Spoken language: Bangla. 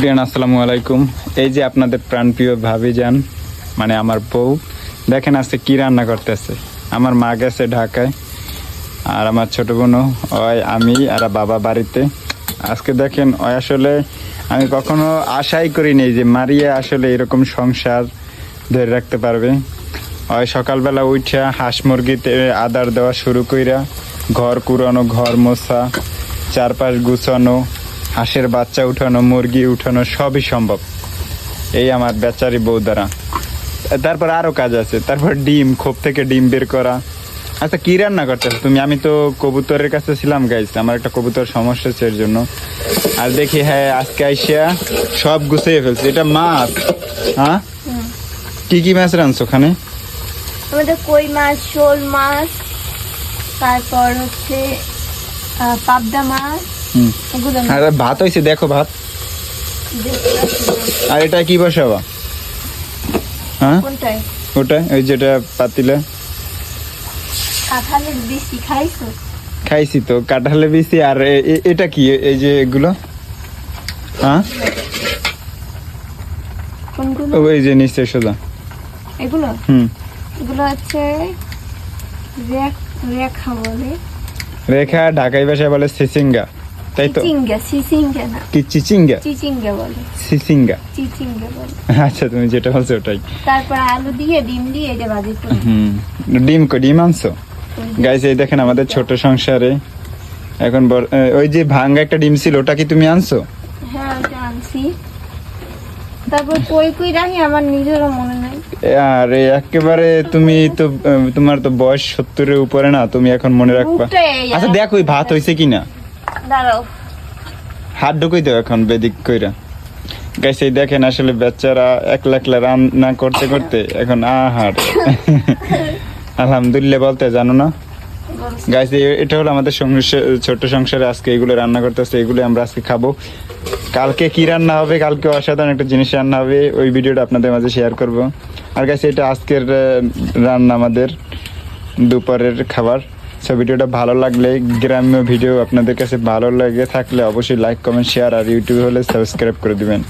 বিয়ান আসসালামু আলাইকুম। এই যে আপনাদের প্রাণপ্রিয় ভাবি যান মানে আমার বউ, দেখেন আজকে কী রান্না করতেছে। আমার মা গেছে ঢাকায়, আর আমার ছোট বোনও, ওই আমি আর বাবা বাড়িতে। আজকে দেখেন, ওই আসলে আমি কখনো আশাই করিনি যে মারিয়া আসলে এরকম সংসার ধরে রাখতে পারবে। ওই সকালবেলা উঠা হাঁস মুরগিতে আদার দেওয়া শুরু কইরা, ঘর কুড়ানো, ঘর মোছা, চারপাশ গুছানো হাঁসের বাচ্চা উঠানো, মুরগি উঠানো সবই সম্ভব। এই আমার বেচারি বউ দ্বারা। তারপর আরও কাজ আছে। তারপর ডিম, খোপ থেকে ডিম বের করা। আচ্ছা কি রান্না করতেছো? তুমি, আমি তো কবুতরের কাছে ছিলাম গাইস আমার একটা কবুতর সমস্যা হচ্ছে এর জন্য। আর দেখি হ্যাঁ আজকে আইসা সব গুছিয়ে ফেলছে। এটা মাছ। হ্যাঁ? কি কি মাছ রানছো ওখানে? আমাদের কই মাছ, শোল মাছ, তারপর হচ্ছে পাবদা মাছ আর ভাত হয়েছে দেখো ভাত। আর এটা কি বসাবা? হ্যাঁ? ওটা ওই যেটা পাতিলা। খাইছো? তো কাঁঠালে বেশি আর এটা কি এই যে এগুলো? হ্যাঁ? ওই যে নিশ্চয় সোজা। এগুলো? হুম। এগুলো হচ্ছে রেখা বলে। রেখা ঢাকাই ভাষায় বলে সিসিঙ্গা। তাই তো? চিচিঙ্গা চিচিঙ্গা না। কি চিচিঙ্গা? চিচিঙ্গা বলে। সিসিঙ্গা। চিচিঙ্গা বলে। আচ্ছা তুমি যেটা বলছো ওটাই। তারপর আলু দিয়ে ডিম দিয়ে এটা ভাজি করে। হুম। ডিম কো ডিম আনছো? গাইস এই দেখেন আমাদের ছোট সংসারে। এখন ওই যে ভাঙ্গা একটা ডিম ছিল ওটা কি তুমি আনছো? হ্যাঁ ওটা আনছি। তারপর কই কই রাখি আমার নিজেরও মনে নাই। আর এই একেবারে তুমি তো তোমার তো বয়স সত্তরের উপরে না তুমি এখন মনে রাখবা। আচ্ছা দেখো ওই ভাত হয়েছে কিনা। দাঁড়াও। হাত ঢুকুই দাও এখন বেদিক কইরা। গাইস দেখেন আসলে বাচ্চারা একলা একলা রান্না করতে করতে এখন আহার। আলহামদুলিল্লাহ বলতে জানো না? গাইস এটা হলো আমাদের ছোট সংসারে আজকে এগুলো রান্না করতেছে এগুলো আমরা আজকে খাব। কালকে কি রান্না হবে? কালকে অসাধারণ একটা জিনিস রান্না হবে। ওই ভিডিওটা আপনাদের মাঝে শেয়ার করব। আর গাইস, এটা আজকের রান্না আমাদের দুপুরের খাবার। সো ভিডিওটা ভালো লাগলে গ্রাম্য ভিডিও আপনাদের কাছে ভালো লাগে থাকলে অবশ্যই লাইক কমেন্ট শেয়ার আর ইউটিউবে হলে সাবস্ক্রাইব করে দিবেন।